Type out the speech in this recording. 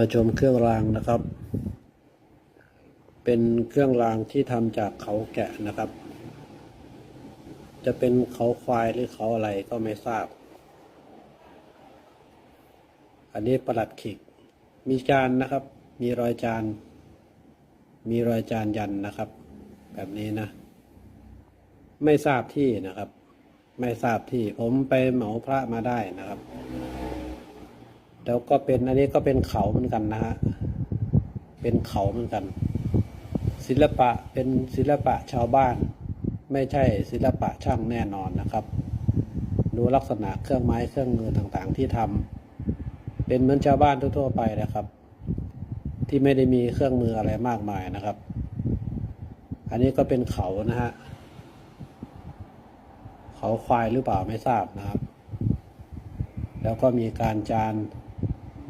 มาชมเครื่องรางนะครับ เป็นเครื่องรางที่ทำจากเขาแกะนะครับ จะเป็นเขาควายหรือเขาอะไรก็ไม่ทราบ อันนี้ประหลัดขิก มีจานนะครับ มีรอยจาน มีรอยจานยันนะครับ แบบนี้นะ ไม่ทราบที่นะครับ ไม่ทราบที่ผมไปเหมาพระมาได้นะครับ แล้วก็เป็นอันนี้ก็เป็นเขาเหมือนกันนะฮะเป็นเขาเหมือนกัน ศิลปะเป็นศิลปะชาวบ้าน ไม่ใช่ศิลปะช่างแน่นอนนะครับ ดูลักษณะเครื่องไม้เครื่องมือต่างๆ ที่ทำเป็นเหมือนชาวบ้านทั่วๆไปนะครับ ที่ไม่ได้มีเครื่องมืออะไรมากมายนะครับ อันนี้ก็เป็นเขานะฮะเขาควายหรือเปล่าไม่ทราบนะครับ แล้วก็มีการจาน